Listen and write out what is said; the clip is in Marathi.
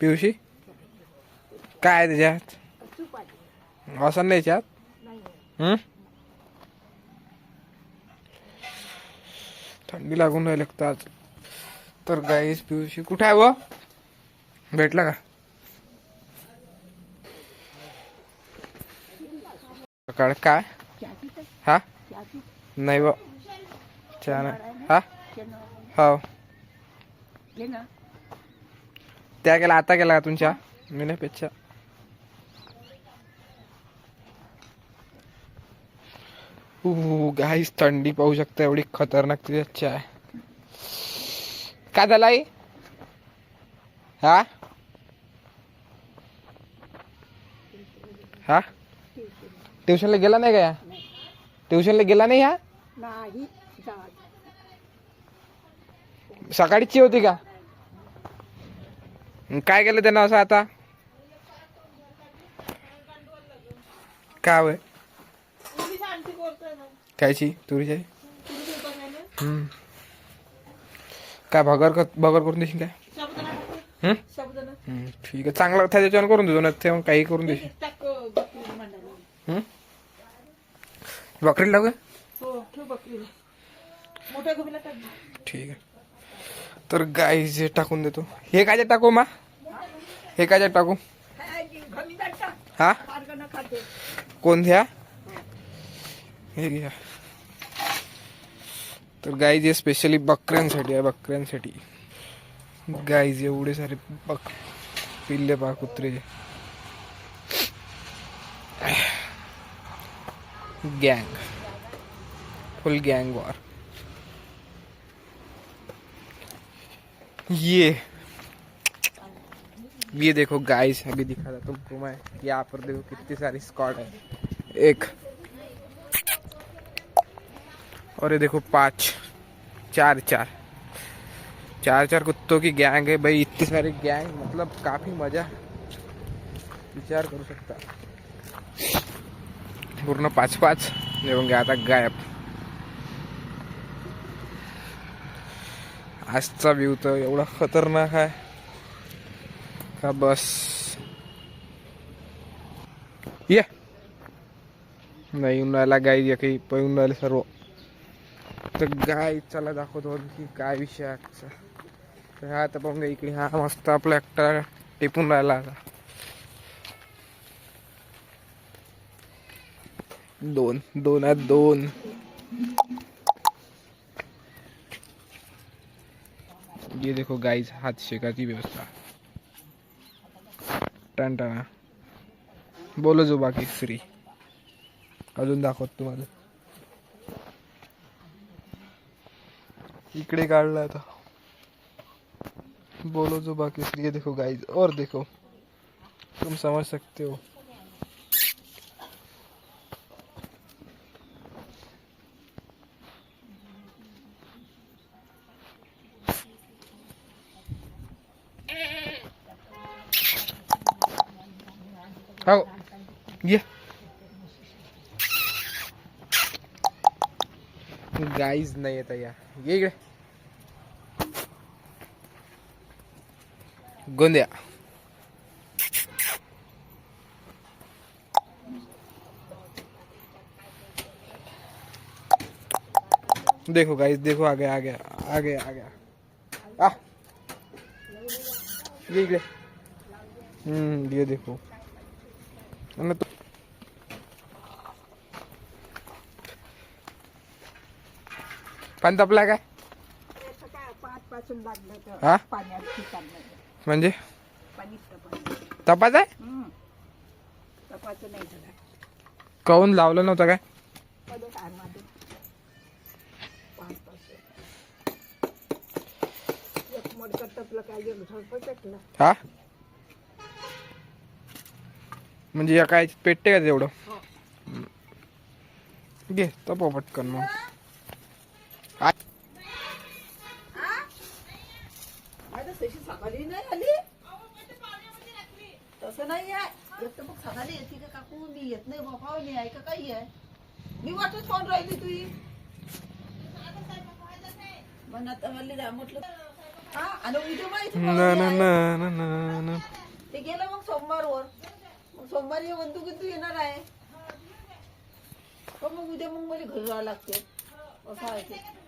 पिवशी? काय आहे त्याच्यात? असं नाही त्याच्यात थंडी लागून राहिली लागतं आज. तर गाईस पिवशी कुठे आहे व? भेटला का? सकाळ काय? हा? नाही व. चहा हा? हो. त्या केला आता केला तुमच्या? मी नाही पेक्षा गाईस थंडी पाहू शकता एवढी खतरनाक तुझी अच्छा आहे. काय झालं आई? हा? हा? ट्युशनला गेला नाही का या? ट्युशनला गेला नाही हा? नाही सकाळीची होती का? काय केलं त्यानं असं आता? काय वय कायची? तुरीची? आहे? काय भगर कर- भगर करून देशील काय? ठीक आहे. चांगला त्याच्यावर करून देतो ना ते काही करून देशील. बकरी बकरीला का? ठीक आहे. तर गाई जे टाकून देतो. हे काय टाकू मा? हे काय टाकू? हा? कोण घ्या हे घ्या. तर गाई जे स्पेशली बकऱ्यांसाठी आहे बकऱ्यांसाठी. गाईज एवढे सारे बक पिल्ले पा कुत्रे. गँग फुल गँग वॉर ये. ये देखो गाइस अभी दिखा था तुमको मैं। यहाँ पर देखो कितनी सारी स्कॉट है। एक। और ये देखो पाँच। चार चार। चार चार कुत्तों की गैंग है भाई, इतनी सारी गैंग मतलब काफ़ी मज़ा। विचार करू शकता पूर्ण पाच पाच। येऊन गया आता गायब। आजचा व्ह्यू तर एवढा खतरनाक आहे का बस? ये. नाही उन्हाळ्याला राहिला गाई काही पळून उन्हाळ्याला सर्व. तर गाय चला दाखवतो की काय विषय आजचा. तर हा आता पाहून इकडे. हा मस्त आपला एकटा टिपून राहिला आता. दोन दोन आहेत दोन. ये देखो गाइस हात शेकाची व्यवस्था. टन टना बोलो जो बाकी फ्री अजून दाखवत तुम्हाला। इकडे काढला आता। बोलो जो बाकी फ्री है, देखो गाइज़ और देखो। तुम समझ सकते हो। हो ये गाईज नाही येत या ये इकडे गोंद्या देखो गाइस देखो आ गया आ गया आ गया आ. गया आ ये इकडे हम्म ये देखो. पाणी तापला काय? पाच पासून लागलं हा? तर पाण्यात ठिकाण म्हणजे? पाणी तपास आहे काऊन लावलं नव्हतं काय? हा काय मध्ये पाच पासून एक मडकं टपलं काय गेलं थोडं पेटलं हा म्हणजे या काय पेटते का तेवढं? हो. घे तपव पटकन मग. तसं नाही आहे. तर मग सकाळी येते का काकू? मी येत नाही बाबा मी आहे का काही आहे? मी वाटत फोन राहिली तुझी. मग आता म्हणली जा म्हटलं. हा आणि उद्या माहिती ना पडलं ना आहे. ना ना ना ना ते गेलं मग सोमवारवर सोमवारी म्हणतो की तू येणार आहे. मग उद्या मग मला घरी जावं लागते. असं आहे ते.